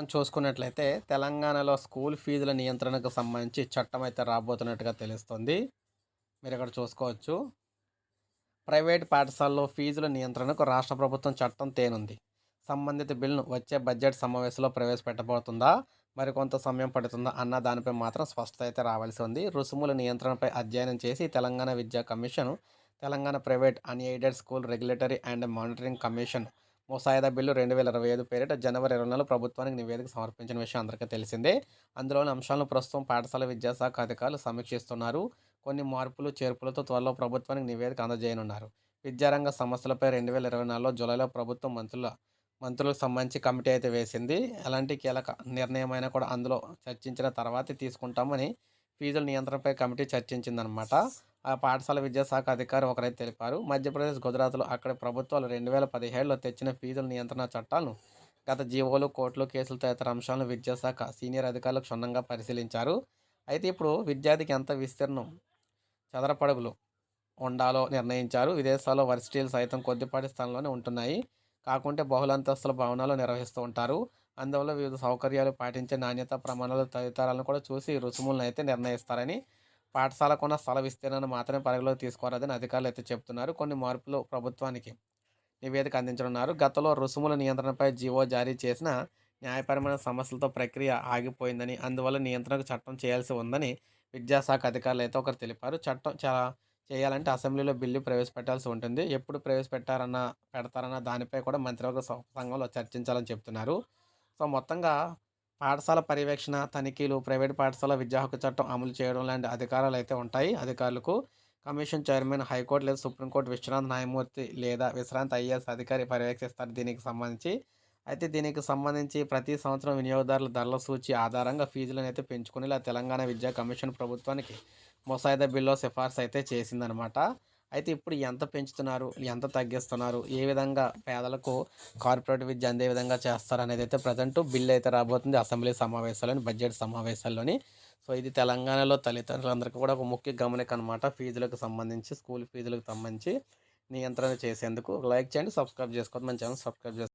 మనం చూసుకున్నట్లయితే తెలంగాణలో స్కూల్ ఫీజుల నియంత్రణకు సంబంధించి చట్టం అయితే రాబోతున్నట్టుగా తెలుస్తుంది. మీరు ఇక్కడ చూసుకోవచ్చు. ప్రైవేట్ పాఠశాలలో ఫీజుల నియంత్రణకు రాష్ట్ర ప్రభుత్వం చట్టం తేనుంది. సంబంధిత బిల్లును వచ్చే బడ్జెట్ సమావేశంలో ప్రవేశపెట్టబోతుందా? మరికొంత సమయం పడుతుందా అన్న దానిపై మాత్రం స్పష్టత అయితే రావాల్సి ఉంది. రుసుముల నియంత్రణపై అధ్యయనం చేసి తెలంగాణ విద్యా commission Telangana private unaided school regulatory and monitoring commission ముసాయిదా బిల్లు రెండు వేల ఇరవై ఐదు పేరిట జనవరి ఇరవై నెలలో ప్రభుత్వానికి నివేదిక సమర్పించిన విషయం అందరికీ తెలిసిందే. అందులోని అంశాలను ప్రస్తుతం పాఠశాల విద్యాశాఖ అధికారులు సమీక్షిస్తున్నారు. కొన్ని మార్పులు చేర్పులతో త్వరలో ప్రభుత్వానికి నివేదిక అందజేయనున్నారు. విద్యారంగ సమస్యలపై రెండు వేల ఇరవై నాలుగులో జూలైలో ప్రభుత్వం మంత్రుల మంత్రులకు సంబంధించి కమిటీ అయితే వేసింది. ఎలాంటి కీలక నిర్ణయం అయినా కూడా అందులో చర్చించిన తర్వాతే తీసుకుంటామని ఫీజుల నియంత్రణపై కమిటీ చర్చించిందనమాట పాఠశాల విద్యాశాఖ అధికారి ఒకరైతే తెలిపారు. మధ్యప్రదేశ్ గుజరాత్లో అక్కడి ప్రభుత్వాలు రెండు వేల పదిహేడులో తెచ్చిన ఫీజుల నియంత్రణ చట్టాలను గత జీవోలు కోర్టులు కేసులు తదితర అంశాలను విద్యాశాఖ సీనియర్ అధికారులు క్షుణ్ణంగా పరిశీలించారు. అయితే ఇప్పుడు విద్యార్థికి ఎంత విస్తీర్ణం చదరపడుగులు ఉండాలో నిర్ణయించారు. విదేశాల్లో వర్సిటీలు సైతం కొద్దిపాటి స్థలంలోనే ఉంటున్నాయి. కాకుంటే బహుళంతస్తుల భవనాలు నిర్వహిస్తూ ఉంటారు. అందువల్ల వివిధ సౌకర్యాలు పాటించే నాణ్యత ప్రమాణాలు తదితరాలను కూడా చూసి రుసుములను అయితే నిర్ణయిస్తారని పాఠశాలకున్న స్థల విస్తీర్ణాన్ని మాత్రమే పరిగణలోకి తీసుకోరాదని అధికారులు అయితే చెప్తున్నారు కొన్ని మార్పులు ప్రభుత్వానికి నివేదిక అందించనున్నారు. గతంలో రుసుముల నియంత్రణపై జీవో జారీ చేసిన న్యాయపరమైన సమస్యలతో ప్రక్రియ ఆగిపోయిందని అందువల్ల నియంత్రణకు చట్టం చేయాల్సి ఉందని విద్యాశాఖ అధికారులు అయితే ఒకరు తెలిపారు. చట్టం చాలా చేయాలంటే అసెంబ్లీలో బిల్లు ప్రవేశపెట్టాల్సి ఉంటుంది. ఎప్పుడు ప్రవేశపెట్టారన్న పెడతారన్న దానిపై కూడా మంత్రివర్గ సంఘంలో చర్చించాలని చెప్తున్నారు సో మొత్తంగా పాఠశాల పర్యవేక్షణ తనిఖీలు ప్రైవేట్ పాఠశాల విద్యా హక్కు చట్టం అమలు చేయడం లాంటి అధికారాలు అయితే ఉంటాయి అధికారులకు. కమిషన్ చైర్మన్ హైకోర్టు లేదా సుప్రీంకోర్టు విశ్రాంత న్యాయమూర్తి లేదా విశ్రాంత ఐఏఎస్ అధికారి పర్యవేక్షిస్తారు దీనికి సంబంధించి. అయితే దీనికి సంబంధించి ప్రతి సంవత్సరం వినియోగదారుల ధరల సూచి ఆధారంగా ఫీజులను అయితే పెంచుకుని ఇలా తెలంగాణ విద్యా కమిషన్ ప్రభుత్వానికి ముసాయిదా బిల్లో సిఫార్సు అయితే చేసిందనమాట. అయితే ఇప్పుడు ఎంత పెంచుతున్నారు ఎంత తగ్గిస్తున్నారు ఏ విధంగా పేదలకు కార్పొరేట్ విద్య అందే విధంగా చేస్తారు అనేది అయితే ప్రజెంట్ బిల్ అయితే రాబోతుంది అసెంబ్లీ సమావేశాల్లోని బడ్జెట్ సమావేశాల్లోని. సో ఇది తెలంగాణలో తల్లిదండ్రులందరికీ కూడా ఒక ముఖ్య గమనిక అనమాట ఫీజులకు సంబంధించి స్కూల్ ఫీజులకు సంబంధించి నియంత్రణ చేసేందుకు. లైక్ చేయండి సబ్స్క్రైబ్ చేసుకోండి మన ఛానల్ సబ్స్క్రైబ్ చేసుకోండి